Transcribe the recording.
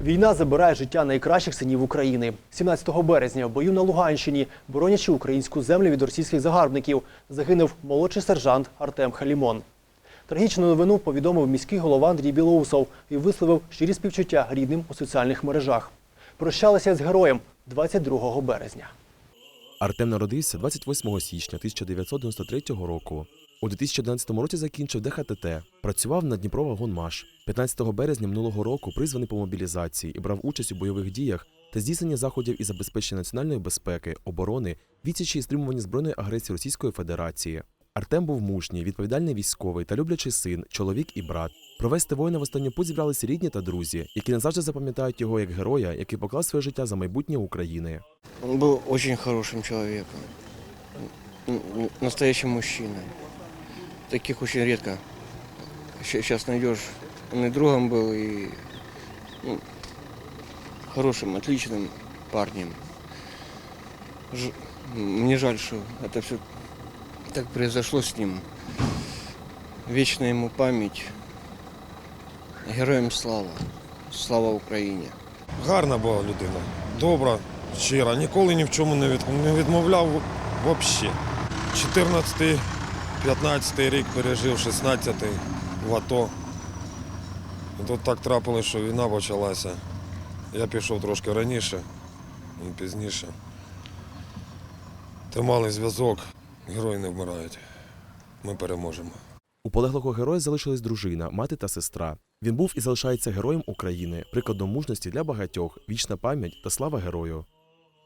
Війна забирає життя найкращих синів України. 17 березня в бою на Луганщині, боронячи українську землю від російських загарбників, загинув молодший сержант Артем Халімон. Трагічну новину повідомив міський голова Андрій Білоусов і висловив щирі співчуття рідним у соціальних мережах. Прощалися з героєм 22 березня. Артем народився 28 січня 1993 року. У 2011 році закінчив ДХТТ, працював на Дніпровагонмаш. 15 березня минулого року призваний по мобілізації і брав участь у бойових діях та здійсненні заходів із забезпечення національної безпеки, оборони, відсічі і стримування збройної агресії Російської Федерації. Артем був мужній, відповідальний військовий та люблячий син, чоловік і брат. Провести воїна в останню путь зібралися рідні та друзі, які назавжди запам'ятають його як героя, який поклав своє життя за майбутнє України. Он был очень хорошим н- настоящим мужчиной Таких очень редко сейчас найдешь. Он и другом был, и ну, хорошим, отличным парнем. Ж- Мне жаль, что это все так произошло с ним. Вечная ему память. Героям слава. Слава Україні. Гарна була людина, добра, щира, ніколи ні в чому не, від, не відмовляв взагалі. 14 15 рік пережив, 16-й в АТО. І тут так трапилось, що війна почалася. Я пішов трошки раніше, він пізніше. Тримали зв'язок, герої не вмирають. Ми переможемо. У полеглого героя залишилась дружина, мати та сестра. Він був і залишається героєм України, прикладом мужності для багатьох, вічна пам'ять та слава герою.